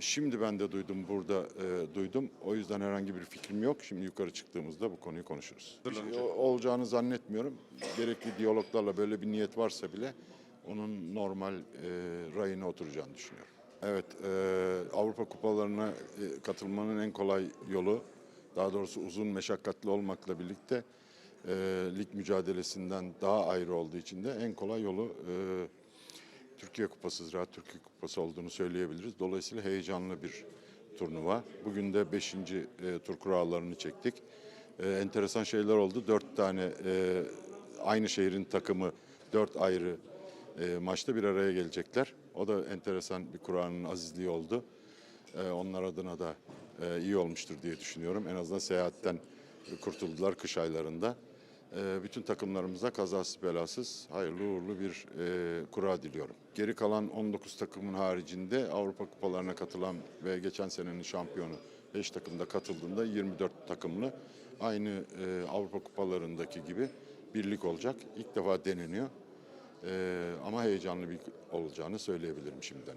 Şimdi ben de duydum burada e, duydum. O yüzden herhangi bir fikrim yok. Şimdi yukarı çıktığımızda bu konuyu konuşuruz. O- olacağını zannetmiyorum. Gerekli diyaloglarla böyle bir niyet varsa bile onun normal e, rayına oturacağını düşünüyorum. Evet, e, Avrupa kupalarına e, katılmanın en kolay yolu, daha doğrusu uzun meşakkatli olmakla birlikte e, lig mücadelesinden daha ayrı olduğu için de en kolay yolu e, Türkiye Kupası, Ziraat Türkiye Kupası olduğunu söyleyebiliriz. Dolayısıyla heyecanlı bir turnuva. Bugün de 5. tur kurallarını çektik. E, enteresan şeyler oldu. Dört tane e, aynı şehrin takımı dört ayrı e, maçta bir araya gelecekler. O da enteresan bir Kur'an'ın azizliği oldu. E, onlar adına da e, iyi olmuştur diye düşünüyorum. En azından seyahatten kurtuldular kış aylarında. E, bütün takımlarımıza kazasız belasız hayırlı uğurlu bir e, kura diliyorum. Geri kalan 19 takımın haricinde Avrupa kupalarına katılan ve geçen senenin şampiyonu 5 takımda katıldığında 24 takımlı aynı e, Avrupa kupalarındaki gibi birlik olacak. İlk defa deneniyor. E, ama heyecanlı bir olacağını söyleyebilirim şimdiden.